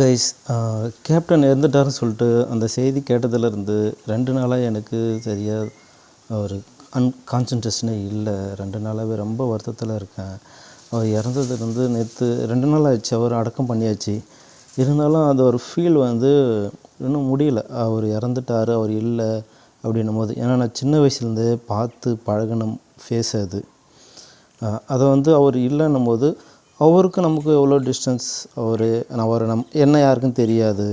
Guys captain இறந்துட்டாருன்னு சொல்லிட்டு அந்த செய்தி கேட்டதுலேருந்து ரெண்டு நாளாக எனக்கு சரியாக ஒரு அன் கான்சன்ட்ரேஷனே இல்லை. ரெண்டு நாளாகவே ரொம்ப வருத்தத்தில் இருக்கேன். அவர் இறந்ததுலேருந்து நேற்று ரெண்டு நாள் ஆச்சு அவர் அடக்கம் பண்ணியாச்சு. இருந்தாலும் அது ஒரு ஃபீல் வந்து இன்னும் முடியல. அவர் இறந்துட்டார் அவர் இல்லை அப்படின்னும் போது. ஏன்னா நான் சின்ன வயசுலேருந்தே பார்த்து பழகின ஃபேஸ் அது. அதை வந்து அவர் இல்லைன்னும் போது அவருக்கு நமக்கு எவ்வளோ டிஸ்டன்ஸ் அவர் அவர் நம் என்ன யாருக்கும் தெரியாது.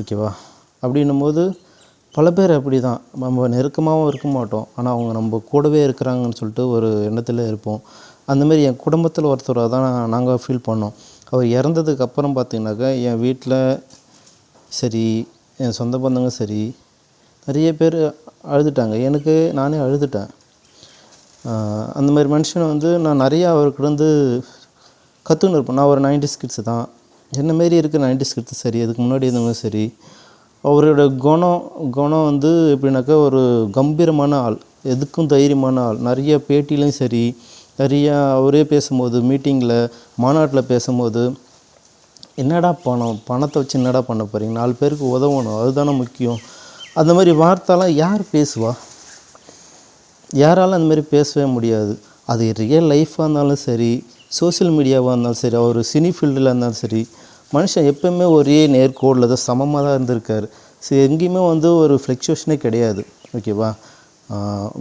ஓகேவா? அப்படின்னும் போது பல பேர் அப்படி தான் நம்ம நெருக்கமாகவும் இருக்க மாட்டோம். ஆனால் அவங்க நம்ம கூடவே இருக்கிறாங்கன்னு சொல்லிட்டு ஒரு எண்ணத்தில் இருப்போம். அந்தமாரி என் குடும்பத்தில் ஒருத்தராக தான் நாங்கள் ஃபீல் பண்ணோம். அவர் இறந்ததுக்கு அப்புறம் என் வீட்டில் சரி என் சொந்த பந்தங்க சரி நிறைய பேர் அழுதுட்டாங்க. எனக்கு நானே அழுதுட்டேன். அந்த மாதிரி மனுஷனை வந்து நான் நிறையா அவருக்கு வந்து கற்றுன்னு இருப்பேன் நான் ஒரு நைன்டி கிட்ஸு தான். என்ன மாரி இருக்க நைன்டி கிட்ஸு சரி அதுக்கு முன்னாடி இருந்தவங்க சரி. அவரோட குணம் குணம் வந்து எப்படின்னாக்கா ஒரு கம்பீரமான ஆள். எதுக்கும் தைரியமான ஆள். நிறைய பேட்டிலையும் சரி நிறையா அவரே பேசும்போது மீட்டிங்கில் மாநாட்டில் பேசும்போது என்னடா பணம்? பணத்தை வச்சு என்னடா பண்ண போகிறீங்க நாலு பேருக்கு உதவணும். அதுதானே முக்கியம். அந்த மாதிரி வார்த்தைலாம் யார் பேசுவா? யாராலும் அந்த மாதிரி பேசவே முடியாது. அது ரியல் லைஃப்பாக இருந்தாலும் சரி சோஷியல் மீடியாவாக இருந்தாலும் சரி அவர் சினி ஃபீல்டில் இருந்தாலும் சரி மனுஷன் எப்போயுமே ஒரே நேர்கோடில் தான் சமமாக தான் இருந்திருக்கார். சரி எங்கேயுமே வந்து ஒரு ஃப்ளக்சுவேஷனே கிடையாது. ஓகேவா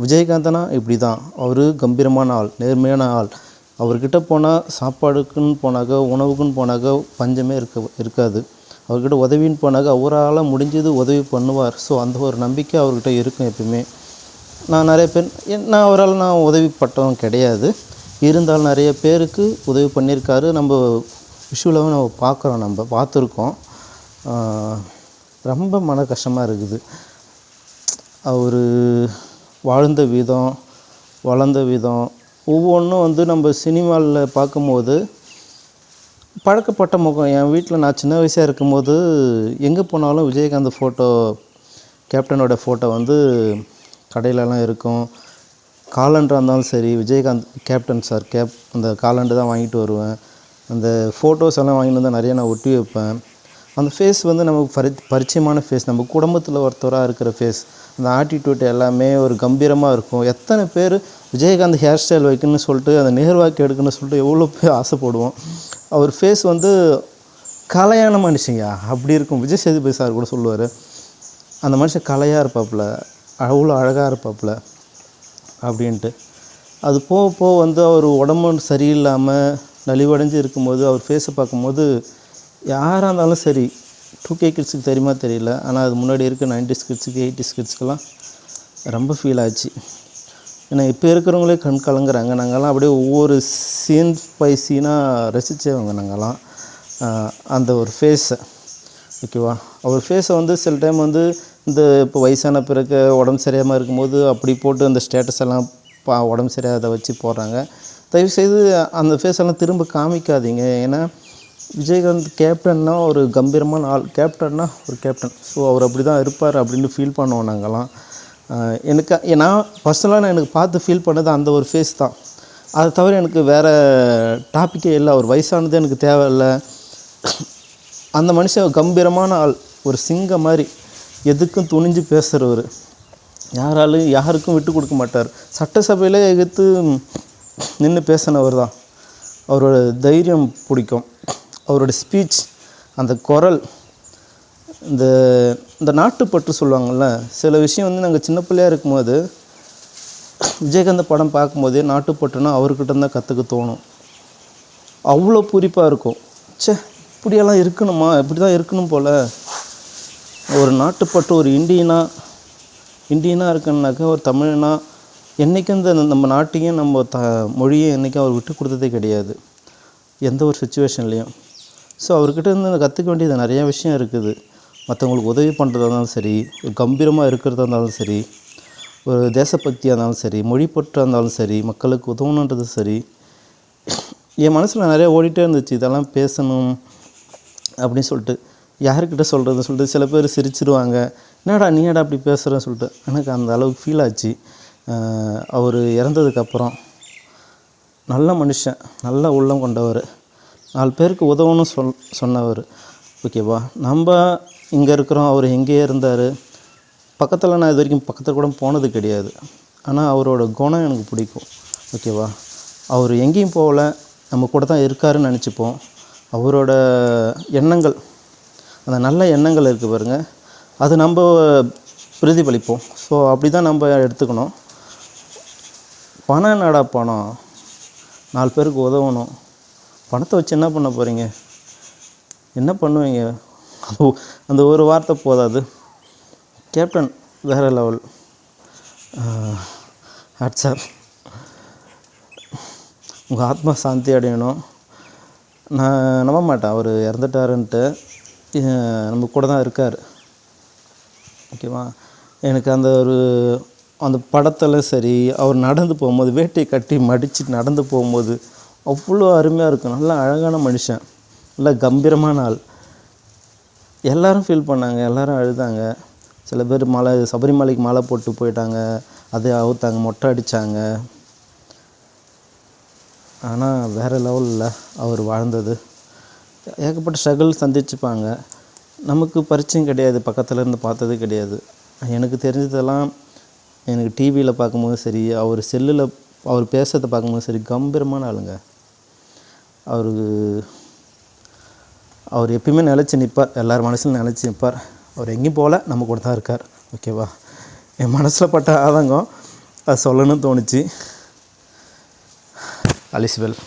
விஜயகாந்தனா இப்படி தான். அவர் கம்பீரமான ஆள் நேர்மையான ஆள். அவர்கிட்ட போனால் சாப்பாடுக்குன்னு போனாக்க உணவுக்குன்னு போனாக்க பஞ்சமே இருக்க இருக்காது. அவர்கிட்ட உதவின்னு போனாக்க அவரால் முடிஞ்சது உதவி பண்ணுவார். ஸோ அந்த ஒரு நம்பிக்கை அவர்கிட்ட இருக்கும் எப்பயுமே. நான் நிறைய பேர் என்- நான் அவரால் நான் உதவிப்பட்டவன் கிடையாது. இருந்தாலும் நிறைய பேருக்கு உதவி பண்ணியிருக்காரு. நம்ம விஷுவலாகவும் நம்ம பார்க்குறோம் நம்ம பார்த்துருக்கோம். ரொம்ப மன கஷ்டமாக இருக்குது. அவர் வாழ்ந்த விதம் வளர்ந்த விதம் ஒவ்வொன்றும் வந்து நம்ம சினிமாவில் பார்க்கும்போது பழக்கப்பட்ட முகம். என் வீட்டில் நான் சின்ன வயசாக இருக்கும்போது எங்கே போனாலும் விஜயகாந்த் ஃபோட்டோ கேப்டனோட ஃபோட்டோ வந்து கடையிலலாம் இருக்கும். காலண்டராக இருந்தாலும் சரி விஜயகாந்த் கேப்டன் சார் கேப் அந்த காலண்டு தான் வாங்கிட்டு வருவேன். அந்த ஃபோட்டோஸ் எல்லாம் வாங்கிட்டு வந்து நிறைய நான் ஒட்டி வைப்பேன். அந்த ஃபேஸ் வந்து நமக்கு பரி பரிச்சயமான ஃபேஸ் நம்ம குடும்பத்தில் ஒருத்தராக இருக்கிற ஃபேஸ் அந்த ஆட்டிடியூட் எல்லாமே ஒரு கம்பீரமாக இருக்கும். எத்தனை பேர் விஜயகாந்த் ஹேர் ஸ்டைல் வைக்கணும்னு சொல்லிட்டு அந்த நேர்வாக்கு எடுக்கணும்னு சொல்லிட்டு எவ்வளோ பேர் ஆசைப்படுவோம். அவர் ஃபேஸ் வந்து கலையான மனுஷங்க அப்படி இருக்கும். விஜய் சேதுபதி சார் கூட சொல்லுவார். அந்த மனுஷன் கலையாக இருப்பாப்புல. அவ்வளோ அழகாக இருப்பாப்புல. அப்படின்ட்டு. அது போக போக வந்து அவர் உடம்பு சரியில்லாமல் நலிவடைஞ்சு இருக்கும்போது அவர் ஃபேஸை பார்க்கும்போது யாராக இருந்தாலும் சரி டூ கே கிட்ஸுக்கு தெரியுமா தெரியல. ஆனால் அது முன்னாடி இருக்க நைன்டிஸ் கிட்ஸுக்கு எயிட்டிஸ் கிட்ஸுக்கெல்லாம் ரொம்ப ஃபீல் ஆச்சு. ஏன்னா இப்போ இருக்கிறவங்களே கண் கலங்குறாங்க. நாங்கள்லாம் அப்படியே ஒவ்வொரு சீன் பை சீனாக ரசித்தவங்க நாங்கள்லாம் அந்த ஒரு ஃபேஸை ஓகேவா? அவர் ஃபேஸை வந்து சில டைம் வந்து இந்த இப்போ வயசான பிறகு உடம்பு சரியாமல் இருக்கும்போது அப்படி போட்டு அந்த ஸ்டேட்டஸ் எல்லாம் பா உடம்பு சரியாத வச்சு போடுறாங்க. தயவுசெய்து அந்த ஃபேஸ் எல்லாம் திரும்ப காமிக்காதீங்க. ஏன்னா விஜயகாந்த் கேப்டன்னா ஒரு கம்பீரமான ஆள். கேப்டன்னா ஒரு கேப்டன் ஸோ அவர் அப்படி தான் இருப்பார் அப்படின்னு ஃபீல் பண்ணுவோம் நாங்கள்லாம் எனக்கு நான் பர்சனலாக நான் எனக்கு பார்த்து ஃபீல் பண்ணது அந்த ஒரு ஃபேஸ் தான். அதை தவிர எனக்கு வேறு டாப்பிக்கே இல்லை. அவர் வயசானது எனக்கு தேவையில்லை. அந்த மனுஷன் கம்பீரமான ஆள். ஒரு சிங்கம் மாதிரி. எதுக்கும் துணிஞ்சு பேசுகிறவர் யாராலும் யாருக்கும் விட்டு கொடுக்க மாட்டார். சட்டசபையில் எதிர்த்து நின்று பேசினவர் தான். அவரோட தைரியம் பிடிக்கும். அவரோட ஸ்பீச் அந்த குரல் இந்த இந்த நாட்டுப்பற்று சொல்லுவாங்கள்ல சில விஷயம் வந்து நாங்கள் சின்ன பிள்ளையா இருக்கும்போது விஜயகாந்த் படம் பார்க்கும்போதே நாட்டுப்பற்றுனா அவர்கிட்ட தான் கற்றுக்க தோணும். அவ்வளோ பூரிப்பாக இருக்கும். ச்சே இப்படியெல்லாம் இருக்கணுமா? இப்படி தான் இருக்கணும் போல். ஒரு நாட்டுப்பட்டு ஒரு இந்தியனா இந்தியனாக இருக்கணுனாக்கா ஒரு தமிழனா என்றைக்கும் இந்த நம்ம நாட்டையும் நம்ம த மொழியும் என்றைக்கும் அவர் விட்டு கொடுத்ததே கிடையாது. எந்த ஒரு சுச்சுவேஷன்லேயும் ஸோ அவர்கிட்ட இருந்து கற்றுக்க வேண்டியது நிறையா விஷயம் இருக்குது. மற்றவங்களுக்கு உதவி பண்ணுறதா இருந்தாலும் சரி கம்பீரமாக இருக்கிறதா இருந்தாலும் சரி ஒரு தேசபக்தியாக இருந்தாலும் சரி மொழிப்பற்றாக இருந்தாலும் சரி மக்களுக்கு உதவணுன்றது சரி. என் மனசில் நிறைய ஓடிட்டே இருந்துச்சு இதெல்லாம் பேசணும் அப்படின்னு சொல்லிட்டு. யார்கிட்ட சொல்கிறது சொல்லிட்டு சில பேர் சிரிச்சிருவாங்க. என்னடா நீ ஏடா அப்படி பேசுகிறேன்னு சொல்லிட்டு. எனக்கு அந்த அளவுக்கு ஃபீல் ஆச்சு. அவர் இறந்ததுக்கப்புறம் நல்ல மனுஷன் நல்ல உள்ளம் கொண்டவர். நாலு பேருக்கு உதவணும் சொல் சொன்னவர். ஓகேவா? நம்ம இங்கே இருக்கிறோம் அவர் எங்கேயே இருந்தார். பக்கத்தில் நான் இது வரைக்கும் பக்கத்தில் கூட போனது கிடையாது. ஆனால் அவரோட குணம் எனக்கு பிடிக்கும். ஓகேவா? அவர் எங்கேயும் போகல. நம்ம கூட தான் இருக்காருன்னு நினச்சிப்போம். அவரோட எண்ணங்கள் அந்த நல்ல எண்ணங்கள் இருக்குது பாருங்கள் அது நம்ம பிரதிபலிப்போம். ஸோ அப்படி தான் நம்ம எடுத்துக்கணும். பணம் என்னடா பணம்? நாலு பேருக்கு உதவணும். பணத்தை வச்சு என்ன பண்ண போகிறீங்க என்ன பண்ணுவீங்க? அந்த ஒரு வார்த்தை போதாது. கேப்டன் வேறு லெவல். சார். உங்கள் ஆத்மா சாந்தி அடையணும். நான் நம்ப மாட்டேன். அவர் இறந்துட்டாருன்ட்டு. நம்ம கூட தான் இருக்கார். ஓகேவா? எனக்கு அந்த ஒரு அந்த படத்தில் சரி அவர் நடந்து போகும்போது வேட்டையை கட்டி மடித்து நடந்து போகும்போது அவ்வளோ அருமையாக இருக்கும். நல்ல அழகான மனுஷன். நல்ல கம்பீரமான ஆள். எல்லோரும் ஃபீல் பண்ணாங்க. எல்லோரும் அழுதாங்க. சில பேர் மலை சபரிமலைக்கு மாலை போட்டு போயிட்டாங்க. அதை அவுத்தாங்க மொட்டை அடித்தாங்க ஆனால் வேறு லெவலில் அவர் வாழ்ந்தது. ஏகப்பட்ட ஸ்ட்ரகிள் சந்திச்சுப்பாங்க. நமக்கு பரிச்சயம் கிடையாது. பக்கத்தில் இருந்து பார்த்தது கிடையாது. எனக்கு தெரிஞ்சதெல்லாம் எனக்கு டிவியில் பார்க்கும்போது சரி அவர் செல்லில் அவர் பேசுறதை பார்க்கும்போது சரி கம்பீரமான ஆளுங்க. அவருக்கு அவர் எப்பயுமே நிலச்சி நிற்பார் எல்லார் மனசிலும் நிலச்சி நிற்பார் அவர் எங்கேயும் போகல நம்ம கூட தான் இருக்கார். ஓகேவா என் மனசில் பட்ட ஆதங்கம் அது சொல்லணும்னு தோணுச்சு. அலிஸ்வெல்